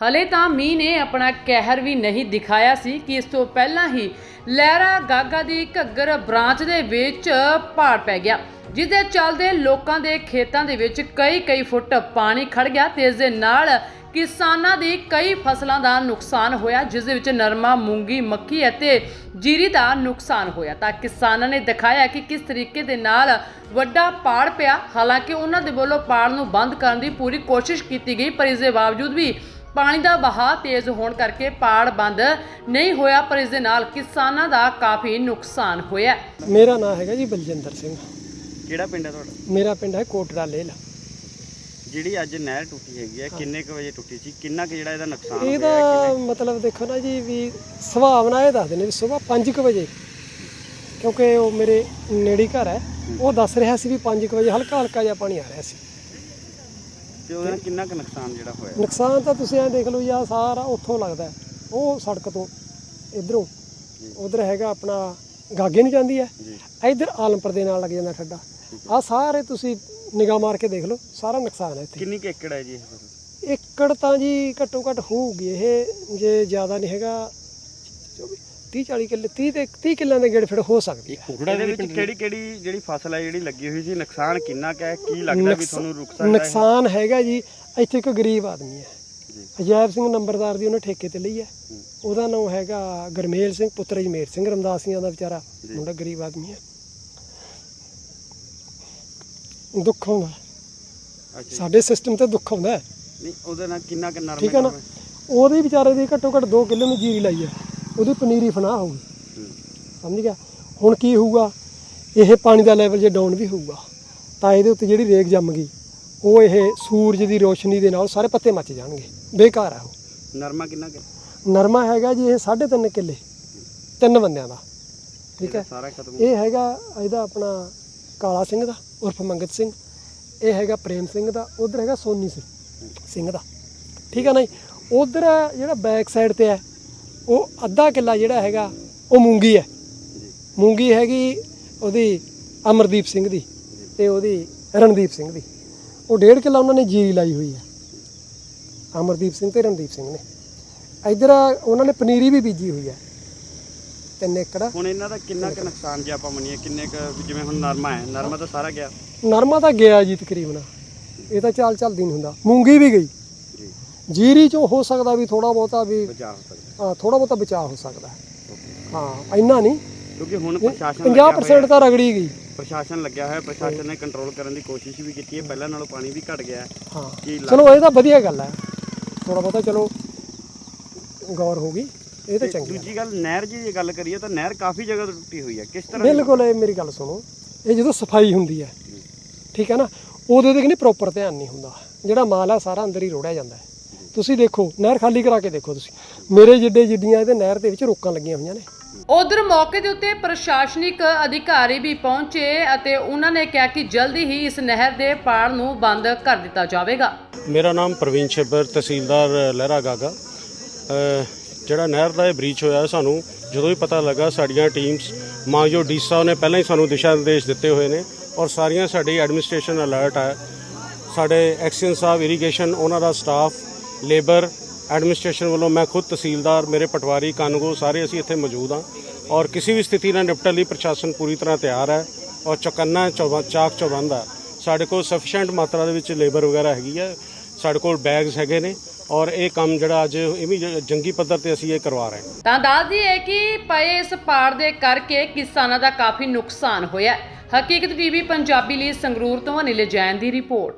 ਹਲੇ ਤਾਂ ਮੀਂਹ ਨੇ ਆਪਣਾ ਕਹਿਰ ਵੀ ਨਹੀਂ ਦਿਖਾਇਆ ਸੀ ਕਿ ਇਸ ਤੋਂ ਪਹਿਲਾਂ ਹੀ ਲਹਿਰਾ ਗਾਗਾ ਦੀ ਘੱਗਰ ਬ੍ਰਾਂਚ ਦੇ ਵਿੱਚ ਪਾੜ ਪੈ ਗਿਆ ਜਿਸ ਦੇ ਚੱਲਦੇ ਲੋਕਾਂ ਦੇ ਖੇਤਾਂ ਦੇ ਵਿੱਚ ਕਈ ਕਈ ਫੁੱਟ ਪਾਣੀ ਖੜ ਗਿਆ ਤੇ ਇਸ ਦੇ ਨਾਲ ਕਿਸਾਨਾਂ ਦੀ ਕਈ ਫਸਲਾਂ ਦਾ ਨੁਕਸਾਨ ਹੋਇਆ, ਜਿਸ ਦੇ ਵਿੱਚ ਨਰਮਾ, ਮੂੰਗੀ, ਮੱਕੀ ਅਤੇ ਜੀਰੀ ਦਾ ਨੁਕਸਾਨ ਹੋਇਆ। ਤਾਂ ਕਿਸਾਨਾਂ ਨੇ ਦਿਖਾਇਆ ਕਿ ਕਿਸ ਤਰੀਕੇ ਦੇ ਨਾਲ ਵੱਡਾ ਪਾੜ ਪਿਆ। ਹਾਲਾਂਕਿ ਉਹਨਾਂ ਦੇ ਵੱਲੋਂ ਪਾੜ ਨੂੰ ਬੰਦ ਕਰਨ ਦੀ ਪੂਰੀ ਕੋਸ਼ਿਸ਼ ਕੀਤੀ ਗਈ, ਪਰ ਇਸ ਦੇ ਬਾਵਜੂਦ ਵੀ ਪਾਣੀ ਦਾ ਵਹਾਅ ਤੇਜ਼ ਹੋਣ ਕਰਕੇ ਪਾੜ ਬੰਦ ਨਹੀਂ ਹੋਇਆ ਪਰ ਇਸ ਦੇ ਨਾਲ ਕਿਸਾਨਾਂ ਦਾ ਕਾਫੀ ਨੁਕਸਾਨ ਹੋਇਆ। ਮੇਰਾ ਨਾਮ ਹੈਗਾ ਜੀ ਬਲਜਿੰਦਰ ਸਿੰਘ। ਕਿਹੜਾ ਪਿੰਡ ਹੈ ਤੁਹਾਡਾ? ਮੇਰਾ ਪਿੰਡ ਹੈ ਕੋਟੜਾ ਲੇਲ ਜਿਹੜੀ ਅੱਜ ਨਹਿਰ ਟੁੱਟੀ ਹੈਗੀ ਹੈ ਕਿੰਨੇ ਕੁ ਵਜੇ ਟੁੱਟੀ ਸੀ? ਕਿੰਨਾ ਕੁ ਜਿਹੜਾ ਇਹਦਾ ਨੁਕਸਾਨ ਹੋਇਆ ਇਹਦਾ ਮਤਲਬ ਦੇਖੋ ਨਾ ਜੀ ਵੀ ਸੁਭਾਵਨਾ ਇਹ ਦੱਸਦੇ ਨੇ ਵੀ ਸਵੇਰ 5:00 ਵਜੇ ਕਿਉਂਕਿ ਉਹ ਮੇਰੇ ਨੇੜੇ ਘਰ ਹੈ। ਉਹ ਦੱਸ ਰਿਹਾ ਸੀ ਵੀ 5:00 ਵਜੇ ਹਲਕਾ ਹਲਕਾ ਜਿਹਾ ਪਾਣੀ ਆ ਰਿਹਾ ਸੀ। ਤੇ ਉਹਦੇ ਨਾਲ ਕਿੰਨਾ ਕੁ ਨੁਕਸਾਨ ਜਿਹੜਾ ਹੋਇਆ? ਨੁਕਸਾਨ ਤਾਂ ਤੁਸੀਂ ਐ ਦੇਖ ਲਓ ਆਹ ਸਾਰਾ ਉੱਥੋਂ ਲੱਗਦਾ ਹੈ। ਉਹ ਸੜਕ ਤੋਂ ਇਧਰੋਂ ਉਧਰ ਹੈਗਾ ਆਪਣਾ ਗਾਗੇ ਨੂੰ ਜਾਂਦੀ ਹੈ। ਜੀ। ਇਧਰ ਆਲਮਪੁਰ ਦੇ ਨਾਲ ਲੱਗ ਜਾਂਦਾ ਠੱਡਾ ਆ ਸਾਰੇ ਤੁਸੀਂ ਨਿਗਾਹ ਮਾਰ ਕੇ ਦੇਖ ਲਓ ਸਾਰਾ ਨੁਕਸਾਨ ਹੈ ਇੱਥੇ। ਕਿੰਨੀ ਕੁ ਏਕੜ ਹੈ ਜੀ ਇਹ? ਫਸਲ ਏਕੜ ਤਾਂ ਜੀ ਘੱਟੋ ਘੱਟ ਹੋਊਗੀ ਇਹ ਜੇ ਜ਼ਿਆਦਾ ਨਹੀਂ ਹੈਗਾ 30 40 ਕਿੱਲੇ 30 ਤੇ 30 ਕਿੱਲਿਆਂ ਦੇ ਗੇੜ ਫਿਰ ਹੋ ਸਕਦੀ ਹੈ। ਇਹਦੇ ਵਿੱਚ ਕਿਹੜੀ ਕਿਹੜੀ ਜਿਹੜੀ ਫਸਲ ਹੈ ਜਿਹੜੀ ਲੱਗੀ ਹੋਈ ਸੀ ਨੁਕਸਾਨ ਕਿੰਨਾ ਕੁ ਹੈ? ਕੀ ਲੱਗਦਾ ਵੀ ਤੁਹਾਨੂੰ ਰੁਕ ਸਕਦਾ ਹੈ? ਨੁਕਸਾਨ ਹੈਗਾ ਜੀ ਇੱਥੇ ਇੱਕ ਗਰੀਬ ਆਦਮੀ ਹੈ। ਜੀ। ਅਜੈਬ ਸਿੰਘ ਨੰਬਰਦਾਰ ਦੀ ਉਹਨੇ ਠੇਕੇ ਤੇ ਲਈ ਹੈ। ਉਹਦਾ ਨਾਮ ਹੈਗਾ ਗਰਮੇਲ ਸਿੰਘ ਪੁੱਤਰ ਜਮੇਰ ਸਿੰਘ ਰਮਦਾਸੀਆਂ ਦਾ ਵਿਚਾਰਾ ਮੁੰਡਾ ਗਰੀਬ ਆਦਮੀ ਹੈ। ਦੁੱਖ ਜੀ। ਸਾਡੇ ਸਿਸਟਮ ਤੇ ਦੁੱਖ ਆਉਂਦਾ ਹੈ। ਨਹੀਂ ਉਹਦੇ ਨਾਲ ਕਿੰਨਾ ਕੁ ਨਰਮ ਠੀਕ ਹੈ ਨਾ? ਉਹਦੇ ਵਿਚਾਰੇ ਦੀ ਘੱਟੋ ਘੱਟ 2 ਕਿੱਲੇ ਨੂੰ ਜੀਰੀ ਲਾਈ ਹੈ। ਉਹਦੀ ਪਨੀਰੀ ਫਨਾ ਹੋਊਗੀ। ਸਮਝ ਗਿਆ? ਹੁਣ ਕੀ ਹੋਊਗਾ? ਇਹ ਪਾਣੀ ਦਾ ਲੈਵਲ ਜੇ ਡਾਊਨ ਵੀ ਹੋਊਗਾ ਤਾਂ ਇਹਦੇ ਉੱਤੇ ਜਿਹੜੀ ਰੇਗ ਜੰਮ ਗਈ ਉਹ ਇਹ ਸੂਰਜ ਦੀ ਰੋਸ਼ਨੀ ਦੇ ਨਾਲ ਸਾਰੇ ਪੱਤੇ ਮੱਚ ਜਾਣਗੇ। ਬੇਕਾਰ ਹੈ ਉਹ। ਨਰਮਾ ਕਿੰਨਾ ਕੁ ਨਰਮਾ ਹੈਗਾ ਜੀ ਇਹ 3.5 ਕਿੱਲੇ ਤਿੰਨ ਬੰਦਿਆਂ ਦਾ। ਠੀਕ ਹੈ? ਇਹ ਹੈਗਾ ਇਹਦਾ ਆਪਣਾ ਕਾਲਾ ਸਿੰਘ ਦਾ ਉਰਫ ਮੰਗਤ ਸਿੰਘ। ਇਹ ਹੈਗਾ ਪ੍ਰੇਮ ਸਿੰਘ ਦਾ ਉਧਰ ਹੈਗਾ ਸੋਨੀ ਸਿੰਘ ਸਿੰਘ ਦਾ। ਠੀਕ ਹੈ ਨਾ ਜੀ? ਉਧਰ ਜਿਹੜਾ ਬੈਕ ਸਾਈਡ ਤੇ ਹੈ ਉਹ ਅੱਧਾ ਕਿੱਲਾ ਜਿਹੜਾ ਹੈਗਾ ਉਹ ਮੂੰਗੀ ਹੈ। ਮੂੰਗੀ ਹੈਗੀ ਉਹਦੀ ਅਮਰਦੀਪ ਸਿੰਘ ਦੀ ਤੇ ਉਹਦੀ ਰਣਦੀਪ ਸਿੰਘ ਦੀ। ਉਹ ਡੇਢ ਕਿੱਲਾ ਉਹਨਾਂ ਨੇ ਜੀਰੀ ਲਾਈ ਹੋਈ ਹੈ। ਅਮਰਦੀਪ ਸਿੰਘ ਤੇ ਰਣਦੀਪ ਸਿੰਘ ਨੇ। ਇਧਰ ਉਹਨਾਂ ਨੇ ਪਨੀਰੀ ਵੀ ਬੀਜੀ ਹੋਈ ਹੈ। ਤਿੰਨ ਏਕੜ। ਹੁਣ ਇਹਨਾਂ ਦਾ ਕਿੰਨਾ ਕੁ ਨੁਕਸਾਨ ਜੇ ਆਪਾਂ ਮੰਨੀਏ ਕਿੰਨੇ ਕੁ ਜਿਵੇਂ ਹੁਣ ਨਰਮਾ ਹੈ ਨਰਮਾ ਤਾਂ ਸਾਰਾ ਗਿਆ। ਨਰਮਾ ਤਾਂ ਗਿਆ ਜੀ ਤਕਰੀਬਨ। ਇਹ ਤਾਂ ਚਾਲ ਚੱਲਦੀ ਨਹੀਂ ਹੁੰਦਾ। ਮੂੰਗੀ ਵੀ ਗਈ। ਜੀਰੀ ਚੋਂ ਹੋ ਸਕਦਾ ਵੀ ਥੋੜਾ ਬਹੁਤਾ ਵੀ ਥੋੜਾ ਬਹੁਤਾ ਬਚਾਅ ਹੋ ਸਕਦਾ ਹੈ। ਹਾਂ ਇੰਨਾ ਨਹੀਂ। ਕਿਉਂਕਿ ਹੁਣ ਪ੍ਰਸ਼ਾਸਨ ਲੱਗਿਆ 50% ਤਾਂ ਰਗੜੀ ਗਈ। ਪ੍ਰਸ਼ਾਸਨ ਲੱਗਿਆ ਹੋਇਆ ਪ੍ਰਸ਼ਾਸਨ ਨੇ ਕੰਟਰੋਲ ਕਰਨ ਦੀ ਕੋਸ਼ਿਸ਼ ਵੀ ਕੀਤੀ ਹੈ। ਪਹਿਲਾਂ ਨਾਲੋਂ ਪਾਣੀ ਵੀ ਘਟ ਗਿਆ ਹੈ। ਹਾਂ। ਕੀ ਲੱਗ- ਚਲੋ ਇਹ ਤਾਂ ਵਧੀਆ ਗੱਲ ਹੈ। ਥੋੜਾ ਬਹੁਤਾ ਚਲੋ ਗੌਰ ਹੋ ਗਈ। ਇਹ ਤਾਂ ਚੰਗੀ ਗੱਲ ਦੂਜੀ ਗੱਲ ਨਹਿਰ ਜੀ ਦੀ ਗੱਲ ਕਰੀਏ ਤਾਂ ਨਹਿਰ ਕਾਫੀ ਜਗ੍ਹਾ ਤੋਂ ਟੁੱਟੀ ਹੋਈ ਹੈ। ਕਿਸ ਤਰ੍ਹਾਂ ਬਿਲਕੁਲ ਇਹ ਮੇਰੀ ਗੱਲ ਸੁਣੋ। ਇਹ ਜਦੋਂ ਸਫ਼ਾਈ ਹੁੰਦੀ ਹੈ ਠੀਕ ਹੈ ਨਾ ਉਦੋਂ ਤੇ ਨਹੀਂ ਪ੍ਰੋਪਰ ਧਿਆਨ ਨਹੀਂ ਹੁੰਦਾ। ਜਿਹੜਾ ਮਾਲ ਆ ਸਾਰਾ ਅੰਦਰ ਹੀ ਰੋੜਿਆ ਜਾਂਦਾ ਹੈ। ਤੁਸੀਂ ਦੇਖੋ ਨਹਿਰ ਖਾਲੀ ਕਰਾ ਕੇ ਦੇਖੋ ਤੁਸੀਂ। ਮੇਰੇ ਜਿੱਡੇ ਜਿੱਡੀਆਂ ਇਹਦੇ ਨਹਿਰ ਦੇ ਵਿੱਚ ਰੋਕਾਂ ਲੱਗੀਆਂ ਹੋਈਆਂ ਨੇ। ਉਧਰ ਮੌਕੇ ਦੇ ਉੱਤੇ ਪ੍ਰਸ਼ਾਸਨਿਕ ਅਧਿਕਾਰੀ ਵੀ ਪਹੁੰਚੇ ਅਤੇ ਉਹਨਾਂ ਨੇ ਕਿਹਾ ਕਿ ਜਲਦੀ ਹੀ ਇਸ ਨਹਿਰ ਦੇ ਪਾੜ ਨੂੰ ਬੰਦ ਕਰ ਦਿੱਤਾ ਜਾਵੇਗਾ। ਮੇਰਾ ਨਾਮ ਪ੍ਰਵੀਨ ਛੱਬਰ ਤਹਿਸੀਲਦਾਰ ਲਹਿਰਾ ਗਾਗਾ। ਜਿਹੜਾ ਨਹਿਰ ਦਾ ਇਹ ਬ੍ਰੀਚ ਹੋਇਆ ਸਾਨੂੰ ਜਦੋਂ ਹੀ ਪਤਾ ਲੱਗਾ ਸਾਡੀਆਂ ਟੀਮਸ ਮਾਂਜੋ ਡੀ ਸਾਹਿਬ ਨੇ ਪਹਿਲਾਂ ਹੀ ਸਾਨੂੰ ਦਿਸ਼ਾ ਨਿਰਦੇਸ਼ ਦਿੱਤੇ ਹੋਏ ਨੇ ਔਰ ਸਾਰੀਆਂ ਸਾਡੀ ਐਡਮਿਨਿਸਟ੍ਰੇਸ਼ਨ ਅਲਰਟ ਹੈ ਸਾਡੇ ਐਕਸੀਅਨ ਸਾਹਿਬ ਇਰੀਗੇਸ਼ਨ ਉਹਨਾਂ ਦਾ ਸਟਾਫ ਲੇਬਰ ਐਡਮਿਨਿਸਟ੍ਰੇਸ਼ਨ ਵੱਲੋਂ ਮੈਂ ਖੁਦ ਤਹਿਸੀਲਦਾਰ, ਮੇਰੇ ਪਟਵਾਰੀ, ਕਾਨੂੰਗੋ ਸਾਰੇ ਅਸੀਂ ਇੱਥੇ ਮੌਜੂਦ ਹਾਂ ਔਰ ਕਿਸੇ ਵੀ ਸਥਿਤੀ ਨਾਲ ਨਿਪਟਣ ਲਈ ਪ੍ਰਸ਼ਾਸਨ ਪੂਰੀ ਤਰ੍ਹਾਂ ਤਿਆਰ ਹੈ ਔਰ ਚੌਕੰਨਾ ਚੌਬਾ ਚਾਕ ਚੌਬੰਦ ਹੈ। ਸਾਡੇ ਕੋਲ ਸਫੀਸ਼ੀਐਂਟ ਮਾਤਰਾ ਦੇ ਵਿੱਚ ਲੇਬਰ ਵਗੈਰਾ ਹੈਗੀ ਹੈ। ਸਾਡੇ ਕੋਲ ਬੈਗਸ ਹੈਗੇ ਨੇ ਔਰ ਇਹ ਕੰਮ ਜਿਹੜਾ ਅੱਜ ਇਹ ਵੀ ਜੰਗੀ ਪੱਧਰ ਤੇ ਅਸੀਂ ਇਹ ਕਰਵਾ ਰਹੇ ਹਾਂ। ਤਾਂ ਦੱਸਦੀ ਹੈ ਕਿ ਪਏ ਇਸ ਪਾੜ ਦੇ ਕਰਕੇ ਕਿਸਾਨਾਂ ਦਾ ਕਾਫੀ ਨੁਕਸਾਨ ਹੋਇਆ ਹਕੀਕਤ ਟੀਵੀ ਪੰਜਾਬੀ ਲਈ ਸੰਗਰੂਰ ਤੋਂ ਅਨਿਲ ਜੈਨ ਦੀ ਰਿਪੋਰਟ।